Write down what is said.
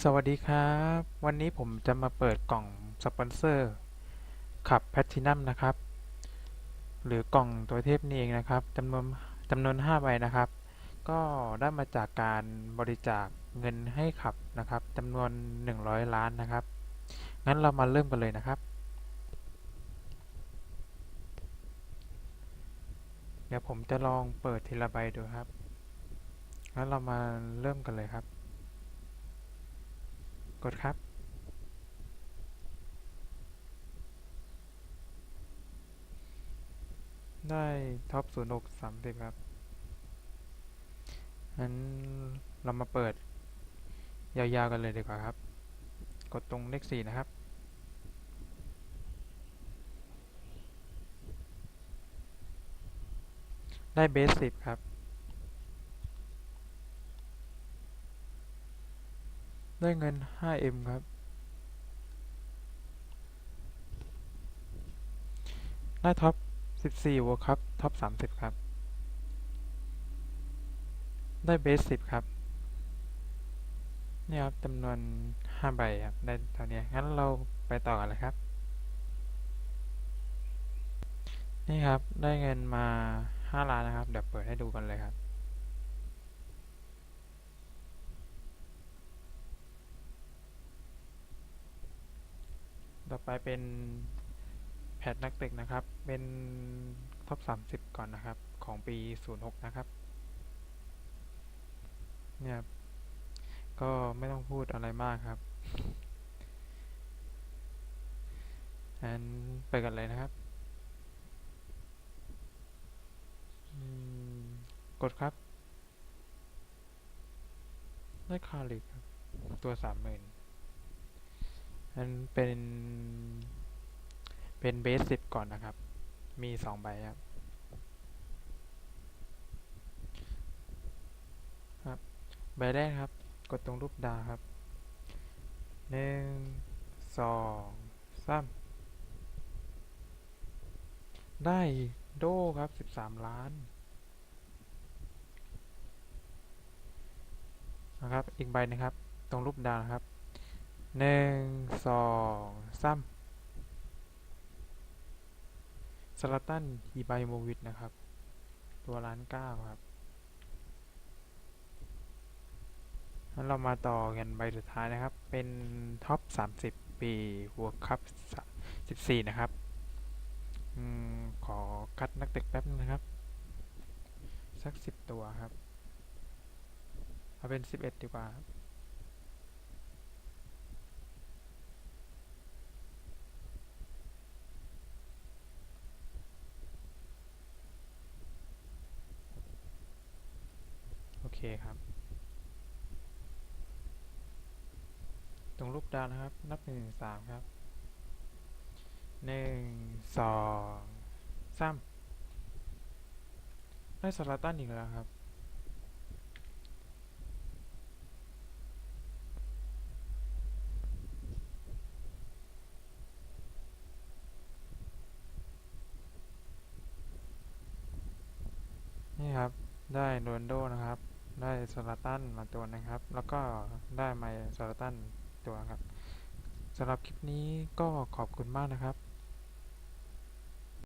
สวัสดีครับ วันนี้ผมจะมาเปิดกล่องสปอนเซอร์ขับแพทินัมนะครับ หรือกล่องตัวเทพนี่เองนะครับจำนวนจำนวน5ใบนะครับ ก็ได้มาจากการบริจาคเงินให้ขับนะครับจำนวน 100 ล้านนะครับ งั้นเรามาเริ่มกันเลยนะครับ เดี๋ยวผมจะลองเปิดทีละใบดูครับงั้นเรามาเริ่มกันเลยครับ กดครับ ได้ท็อป0 6 30ครับงั้นเรามาเปิด ยาวๆกันเลยดีกว่าครับ กดตรงเลข4นะครับได้เบส10ครับ ได้เงิน 5M ครับ ได้ท็อป 14วครับ ท็อป 30 ครับ ได้เบส 10 ครับนี่ครับจำนวน 5 ใบครับ ได้เท่านี้ งั้นเราไปต่อกันเลยครับ นี่ครับ ได้เงินมา 5 ล้านนะครับ เดี๋ยวเปิดให้ดูกันเลยครับ ไปเป็นแพทนักเตะนะครับ เป็นท็อป 30 ก่อนนะครับ ของปี 06 นะครับ เนี่ย ก็ไม่ต้องพูดอะไรมากครับอันไปกันเลยนะครับ กดครับ ได้คาลิกคตัวสามหมื่น อันเป็น เป็นเบสสิบก่อนนะครับ มีสองใบครับครับ ใบแรกครับ กดตรงรูปดาวครับหนึ่งสองสามได้โดครับสิบสามล้านนะครับ อีกใบนะครับ ตรงรูปดาวครับ หนึ่งสองสามสลาตันฮีไบโมวิดนะครับ ตัวล้านเก้าครับงั้นเรามาต่อกันใบสุดท้ายนะครับ เป็นท็อป30ปีหัวคัพ14นะครับอขอคัดนักเตะแป๊บนึงนะครับ สัก10ตัวครับ เอาเป็น11ดีกว่าครับ คครับ ตรงรูปดาวนะครับ นับหนึ่งสามครับหนึ่งสองสามได้สลาตันอีกแล้วครับนี่ครับ ได้โรนโดนะครับ ได้สลาตันมาตัวนะครับ แล้วก็ได้ไมสลาตันตัวครับสำหรับคลิปนี้ก็ขอบคุณมากนะครับ